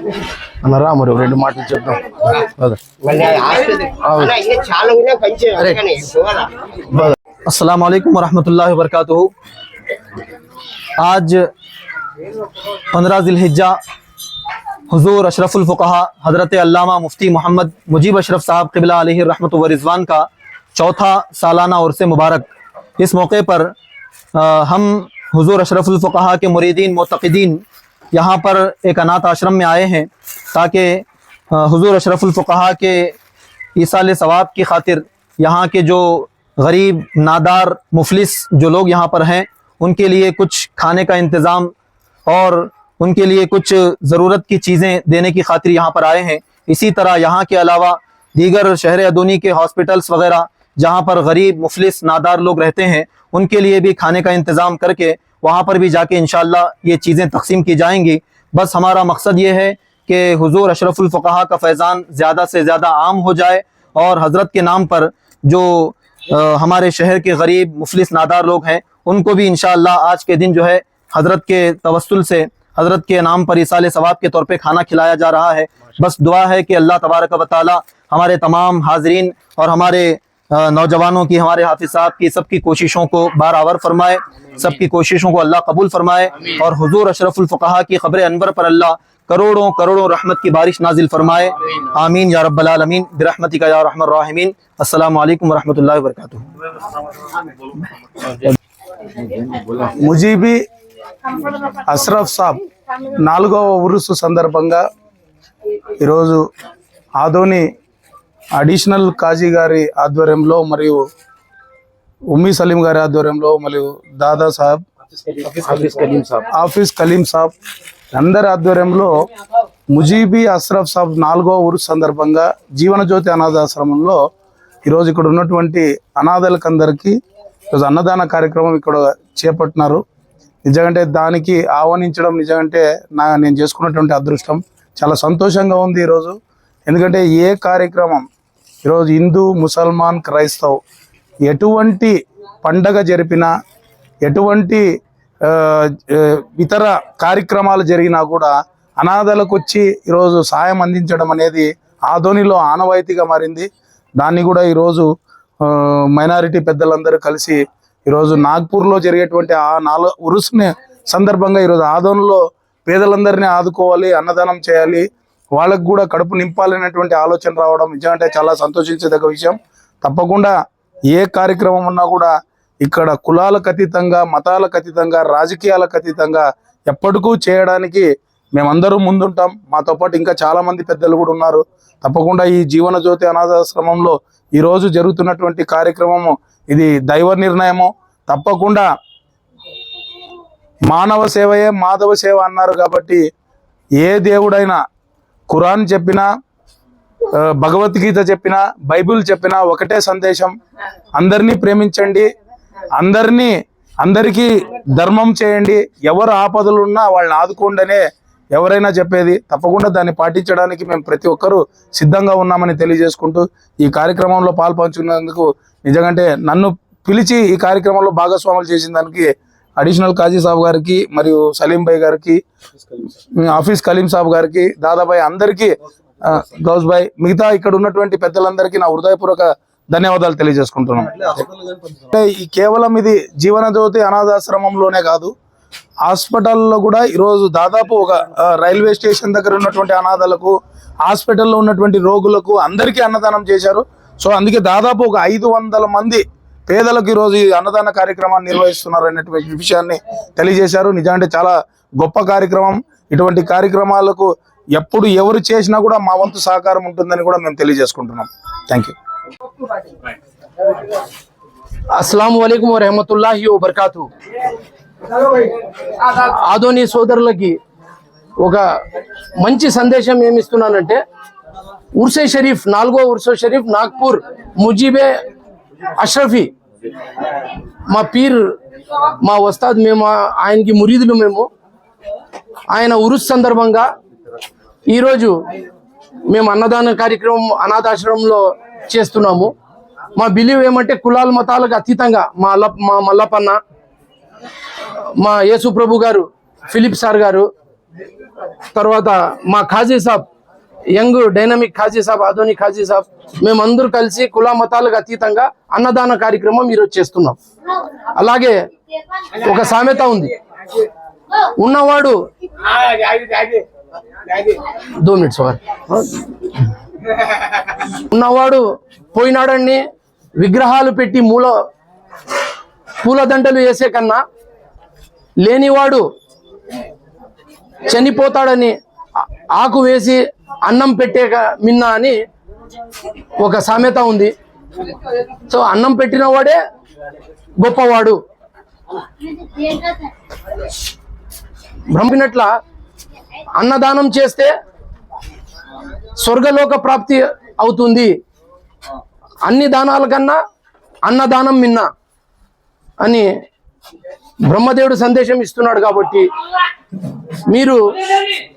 అన్న రెండు మాటలు చెప్తాం السلام علیکم ورحمۃ اللہ وبرکاتہ آج پندرہ ذی الحجہ حضور اشرف الفقہ حضرت علامہ مفتی محمد مجیب اشرف صاحب قبلہ علیہ الرحمۃ و رضوان کا چوتھا سالانہ عرص مبارک اس موقع پر ہم حضور اشرف الفقہ کے مریدین معتقدین یہاں پر ایک انات آشرم میں آئے ہیں تاکہ حضور اشرف الفقہ کے عیسال ثواب کی خاطر یہاں کے جو غریب، نادار، مفلس جو لوگ یہاں پر ہیں، ان کے لیے کچھ کھانے کا انتظام اور ان کے لیے کچھ ضرورت کی چیزیں دینے کی خاطر یہاں پر آئے ہیں۔ اسی طرح یہاں کے علاوہ دیگر شہر ادونی کے ہاسپٹلس وغیرہ جہاں پر غریب، مفلس، نادار لوگ رہتے ہیں، ان کے لیے بھی کھانے کا انتظام کر کے وہاں پر بھی جا کے انشاءاللہ یہ چیزیں تقسیم کی جائیں گی۔ بس ہمارا مقصد یہ ہے کہ حضور اشرف الفقہ کا فیضان زیادہ سے زیادہ عام ہو جائے اور حضرت کے نام پر جو ہمارے شہر کے غریب مفلس نادار لوگ ہیں، ان کو بھی انشاءاللہ آج کے دن جو ہے حضرت کے توسل سے، حضرت کے نام پر عیسال ثواب کے طور پہ کھانا کھلایا جا رہا ہے۔ بس دعا ہے کہ اللہ تبارک و تعالی ہمارے تمام حاضرین اور ہمارے نوجوانوں کی، ہمارے حافظ صاحب کی سب کی کوششوں کو بارآور فرمائے، سب کی کوششوں کو اللہ قبول فرمائے اور حضور اشرف الفقہ کی خبر انور پر اللہ کروڑوں کروڑوں رحمت کی بارش نازل فرمائے۔ آمین یا رب العالمین برحمتی کا یا رحم الرحمین۔ السلام علیکم ورحمۃ اللہ وبرکاتہ۔ مجھے بھی صاحب، نالگو నాలుగవ سندر بنگا ఈరోజు ఆధోని అడిషనల్ కాజీ గారి ఆధ్వర్యంలో మరియు ఉమ్మీ సలీం గారి ఆధ్వర్యంలో మరియు దాదా సాహెబ్ ఆఫీస్ కలీం సాబ్ అందరి ఆధ్వర్యంలో ముజీబీ అష్రఫ్ సాబ్ నాలుగో ఊరు సందర్భంగా జీవనజ్యోతి అనాథాశ్రమంలో ఈరోజు ఇక్కడ ఉన్నటువంటి అనాథలకు అందరికీ ఈరోజు అన్నదాన కార్యక్రమం ఇక్కడ చేపట్టినారు. నిజంగా దానికి ఆహ్వానించడం నిజంగా నా నేను చేసుకున్నటువంటి అదృష్టం. చాలా సంతోషంగా ఉంది ఈరోజు. ఎందుకంటే ఏ కార్యక్రమం ఈరోజు హిందూ ముసల్మాన్ క్రైస్తవ్ ఎటువంటి పండగ జరిపినా ఎటువంటి ఇతర కార్యక్రమాలు జరిగినా కూడా అనాథలకు వచ్చి ఈరోజు సాయం అందించడం అనేది ఆధోనిలో ఆనవాయితీగా మారింది. దాన్ని కూడా ఈరోజు మైనారిటీ పెద్దలందరూ కలిసి ఈరోజు నాగ్పూర్లో జరిగేటువంటి ఆ నాలుగు ఉరుసుని సందర్భంగా ఈరోజు ఆదోనిలో పేదలందరినీ ఆదుకోవాలి అన్నదానం చేయాలి వాళ్ళకు కూడా కడుపు నింపాలనేటువంటి ఆలోచన రావడం నిజమంటే చాలా సంతోషించదగ్గ విషయం. తప్పకుండా ఏ కార్యక్రమం ఉన్నా కూడా ఇక్కడ కులాలకు అతీతంగా మతాలకు అతీతంగా రాజకీయాలకు అతీతంగా ఎప్పటికూ చేయడానికి మేమందరూ ముందుంటాం. మాతో పాటు ఇంకా చాలా మంది పెద్దలు కూడా ఉన్నారు. తప్పకుండా ఈ జీవన జ్యోతి అనాథాశ్రమంలో ఈరోజు జరుగుతున్నటువంటి కార్యక్రమము ఇది దైవ నిర్ణయము. తప్పకుండా మానవ సేవయే మాధవ సేవ అన్నారు కాబట్టి ఏ దేవుడైనా ఖురాన్ చెప్పినా భగవద్గీత చెప్పినా బైబిల్ చెప్పినా ఒకటే సందేశం. అందరినీ ప్రేమించండి. అందరినీ అందరికీ ధర్మం చేయండి. ఎవరు ఆపదలు ఉన్నా వాళ్ళని ఆదుకోండనే ఎవరైనా చెప్పేది. తప్పకుండా దాన్ని పాటించడానికి మేము ప్రతి ఒక్కరూ సిద్ధంగా ఉన్నామని తెలియజేసుకుంటూ ఈ కార్యక్రమంలో పాల్పంచుకున్నందుకు నిజంగా నన్ను పిలిచి ఈ కార్యక్రమంలో భాగస్వాములు చేసిన దానికి అడిషనల్ కాజీ సాబ్ గారికి మరియు సలీం భాయ్ గారికి ఆఫీస్ కలీం సాబ్ గారికి దాదాబాయ్ అందరికీ ఆ, గౌస్ భాయ్ మిగతా ఇక్కడ ఉన్నటువంటి పెద్దలందరికీ నా హృదయపూర్వక ధన్యవాదాలు తెలియజేసుకుంటున్నాను అంటే ఈ కేవలం ఇది జీవన జ్యోతి అనాథాశ్రమంలోనే కాదు హాస్పిటల్లో కూడా ఈరోజు దాదాపు ఒక రైల్వే స్టేషన్ దగ్గర ఉన్నటువంటి అనాథలకు హాస్పిటల్లో ఉన్నటువంటి రోగులకు అందరికీ అన్నదానం చేశారు. సో అందుకే దాదాపు ఒక ఐదు వందల మంది పేదలకు ఈరోజు ఈ అన్నదాన కార్యక్రమాన్ని నిర్వహిస్తున్నారు అనేటువంటి విషయాన్ని తెలియజేశారు. నిజంగా చాలా గొప్ప కార్యక్రమం. ఇటువంటి కార్యక్రమాలకు ఎప్పుడు ఎవరు చేసినా కూడా మా వంతు సహకారం ఉంటుందని కూడా మేము తెలియజేసుకుంటున్నాం. థ్యాంక్ యూ అస్సలం వలైకుం వరహమతుల్లాహి వబర్కాతు. ఆదోని సోదరులకి ఒక మంచి సందేశం ఏమి ఇస్తున్నానంటే ఉర్సే షరీఫ్ నాలుగో ఉర్సే షరీఫ్ నాగ్పూర్ ముజీబే అష్రఫీ మా పీర్ మా వస్తాద్ మేము ఆయనకి మురీదులు మేము. ఆయన ఉరుస్ సందర్భంగా ఈరోజు మేము అన్నదాన కార్యక్రమం అనాథాశ్రమంలో చేస్తున్నాము. మా బిలీవ్ ఏమంటే కులాల మతాలకు అతీతంగా మా అల్ల మా మల్లపన్న మా యేసు ప్రభు గారు ఫిలిప్ సార్ గారు తర్వాత మా ఖాజీ సాబ్ యంగ్ డైనమిక్ ఖాజీ సాబ్ ఆధునిక్ ఖాజీ సాబ్ మేమందరూ కలిసి కుల మతాలకు అతీతంగా అన్నదాన కార్యక్రమం ఈరోజు చేస్తున్నాం. అలాగే ఒక సామెత ఉంది. ఉన్నవాడు దో మినిట్స్ ఉన్నవాడు పోయినాడని విగ్రహాలు పెట్టి మూల పూలదండలు వేసే కన్నా లేనివాడు చనిపోతాడని ఆకు వేసి అన్నం పెట్టే మిన్న అని ఒక సామెత ఉంది. సో అన్నం పెట్టిన వాడే గొప్పవాడు. బ్రహ్మినట్ల అన్నదానం చేస్తే స్వర్గలోక ప్రాప్తి అవుతుంది. అన్ని దానాల కన్నా అన్నదానం మిన్న అని బ్రహ్మదేవుడు సందేశం ఇస్తున్నాడు కాబట్టి మీరు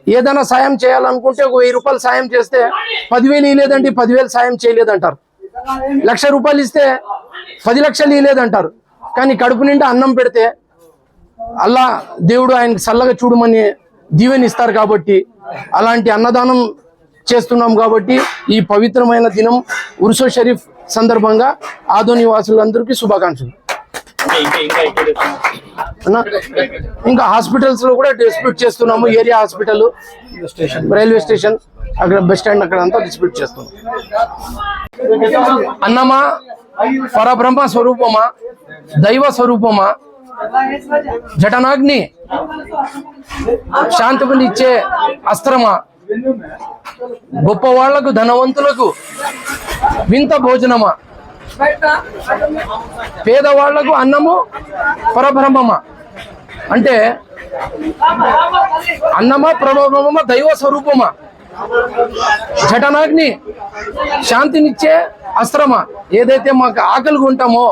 ఏదైనా సాయం చేయాలనుకుంటే ఒక వెయ్యి రూపాయలు సాయం చేస్తే పదివేలు ఇలేదండి పదివేలు సాయం చేయలేదంటారు. లక్ష రూపాయలు ఇస్తే పది లక్షలు ఇవ్వలేదంటారు కానీ కడుపు నిండా అన్నం పెడితే అల్లా దేవుడు ఆయనకి చల్లగా చూడమని దీవెని ఇస్తారు కాబట్టి అలాంటి అన్నదానం చేస్తున్నాం కాబట్టి ఈ పవిత్రమైన దినం ఉర్సో షరీఫ్ సందర్భంగా ఆదోని వాసులందరికీ శుభాకాంక్షలు. ఇంకా హాస్పిటల్స్లో కూడా డిస్ప్యూట్ చేస్తున్నాము ఏరియా హాస్పిటల్ రైల్వే స్టేషన్ అక్కడ బస్ స్టాండ్ అక్కడ అంతా డిస్ప్యూట్ చేస్తున్నాం. అన్నమా పరబ్రహ్మ స్వరూపమా దైవ స్వరూపమా? జటనాగ్ని శాంతినిచ్చే అస్త్రమా? గొప్ప వాళ్ళకు ధనవంతులకు వింత భోజనమా? పేదవాళ్ళకు అన్నము పరబ్రహ్మమ? అంటే అన్నమా పరబ్రహ్మమా దైవ స్వరూపమా? జటనాగ్ని శాంతినిచ్చే అస్త్రమా? ఏదైతే మాకు ఆకలిగా ఉంటామో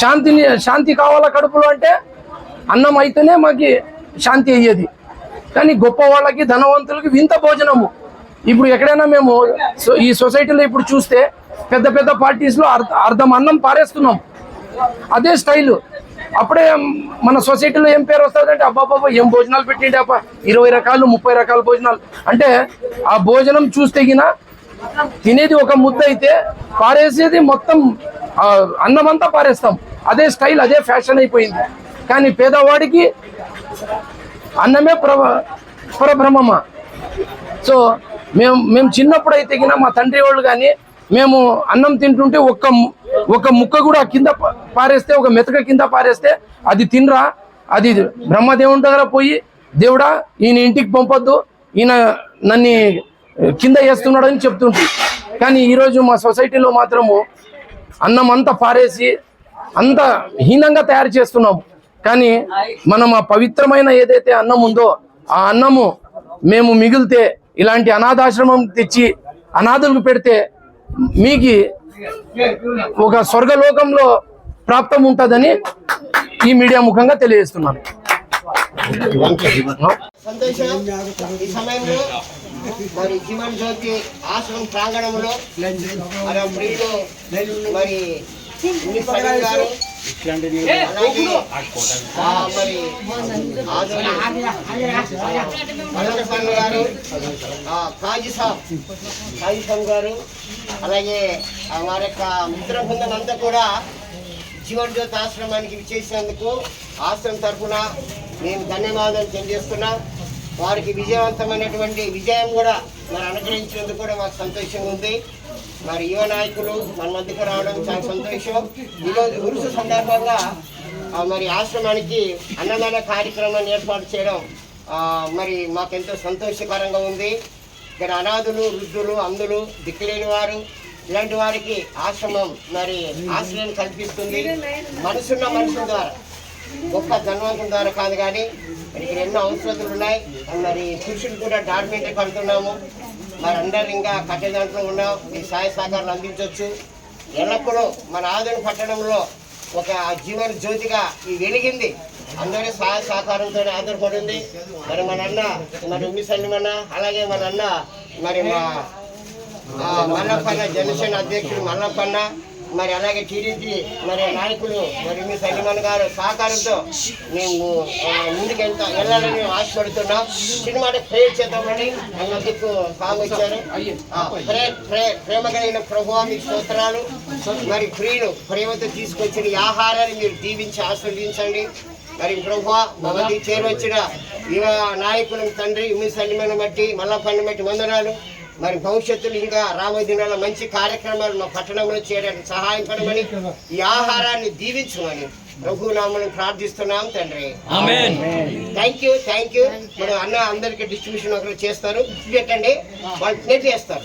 శాంతిని శాంతి కావాలా కడుపులో అంటే అన్నం అయితేనే మాకు శాంతి అయ్యేది. కానీ గొప్ప వాళ్ళకి ధనవంతులకి వింత భోజనము. ఇప్పుడు ఎక్కడైనా మేము సో- ఈ సొసైటీలో ఇప్పుడు చూస్తే పెద్ద పెద్ద పార్టీస్లో అర్ధ అర్ధం అన్నం పారేస్తున్నాం. అదే స్టైల్. అప్పుడే మన సొసైటీలో ఏం పేరు వస్తుంది అంటే అబ్బాబాబా ఏం భోజనాలు పెట్టిండే అబ్బా? ఇరవై రకాలు ముప్పై రకాల భోజనాలు. అంటే ఆ భోజనం చూస్తే గిన తినేది ఒక ముద్ద అయితే పారేసేది మొత్తం అన్నం అన్నమంతా పారేస్తాం. అదే స్టైల్ అదే ఫ్యాషన్ అయిపోయింది. కానీ పేదవాడికి అన్నమే ప్ర పరబ్రహ్మమ? సో మేము మేము చిన్నప్పుడు అయితే గిన మా తండ్రి వాళ్ళు కానీ మేము అన్నం తింటుంటే ఒక్క ఒక ఒక్క ముక్క కూడా కింద పారేస్తే ఒక మెతక కింద పారేస్తే అది తినరా? అది బ్రహ్మదేవుని దగ్గర పోయి దేవుడా ఈయన ఇంటికి పంపొద్దు ఈయన నన్ను కింద వేస్తున్నాడని చెప్తుంటే కానీ ఈరోజు మా సొసైటీలో మాత్రము అన్నం అంతా పారేసి అంత హీనంగా తయారు చేస్తున్నాము కానీ మనం ఆ పవిత్రమైన ఏదైతే అన్నం ఉందో ఆ అన్నము మేము మిగిలితే ఇలాంటి అనాథాశ్రమం తెచ్చి అనాథులకు పెడితే మీకు ఒక స్వర్గలోకంలో ప్రాప్తం ఉంటుందని ఈ మీడియా ముఖంగా తెలియజేస్తున్నాను. సంతోషం. ఈ సమయంలో మరి జీవన్ జ్యోతి ఆశ్రమం ప్రాంగణంలో మరి ప్రియులు మరి గారు మదనపల్లి గారు ఆ కాజీ సాబ్ కాజీ సాబ్ గారు అలాగే వారి యొక్క మిత్ర బృందం అంతా కూడా జీవన్ జ్యోతి ఆశ్రమానికి విచ్చేసినందుకు ఆశ్రమం తరఫున మేము ధన్యవాదాలు తెలియజేస్తున్నాం. వారికి విజయవంతమైనటువంటి విజయం కూడా మరి అనుగ్రహించినందుకు కూడా మాకు సంతోషంగా ఉంది. మరి యువ నాయకులు మన మధ్యకు రావడం చాలా సంతోషం. ఈరోజు ఉరుసు సందర్భంగా మరి ఆశ్రమానికి అన్నదాన కార్యక్రమాన్ని ఏర్పాటు చేయడం మరి మాకెంతో సంతోషకరంగా ఉంది. ఇక్కడ అనాథులు వృద్ధులు అందులు దిక్కులేని వారు. ఇలాంటి వారికి ఆశ్రమం మరి ఆశ్రయం కల్పిస్తుంది. మనసున్న మనుషుల ద్వారా. గొప్ప ధనవంతుల ద్వారా కాదు కానీ ఇక్కడ ఎన్నో అవసరతలు ఉన్నాయి. మరి పురుషులు కూడా డార్మెంట్ కడుతున్నాము. మరి అందరు ఇంకా కట్టే దాంట్లో ఉన్నాం. మీ సహాయ సహకారాలు అందించవచ్చు. ఎల్లప్పుడూ మన ఆదరణ పట్టణంలో ఒక జీవన జ్యోతిగా ఈ వెలిగింది. అందరి సహాయ సహకారంతో ఆధారపడింది మరి మన అన్న మరి ఉమ్మిసల్లిమన్న అలాగే మన అన్న మరి మా మల్లప్పన్న జనసేన అధ్యక్షుడు మల్లప్పన్న మరి అలాగే టీడీపీ మరి నాయకులు మరి మీ సైనిమన్ గారు సహకారంతో మేము ముందుకు ఎంత వెళ్ళాలని మేము ఆశపడుతున్నాం. సినిమా ప్రేర్ చేద్దామని అన్నందుకు సాగు ఇచ్చారు ప్రే ప్రేమ కలిగిన ప్రభావ మీకు స్తోత్రాలు. మరి ప్రియులు ప్రేమతో తీసుకొచ్చిన ఆహారాన్ని మీరు దీవించి ఆస్వాదించండి మరి ప్రభు చేరు వచ్చిన యువ నాయకులను తండ్రి మీ సన్నిమని బట్టి మల్లప్పని బట్టి వందనాలు. మరి భవిష్యత్తులో ఇంకా రాబోయే దినాల్లో మంచి కార్యక్రమాలు మా పట్టణంలో చేయడానికి సహాయం పడమని ఈ ఆహారాన్ని దీవించమని ప్రభు నామని ప్రార్థిస్తున్నాం తండ్రి. Thank you thank you. మన అన్న అందరికి డిస్ట్రిబ్యూషన్ ఒకరు చేస్తారు. పెట్టండి వాళ్ళు చేస్తారు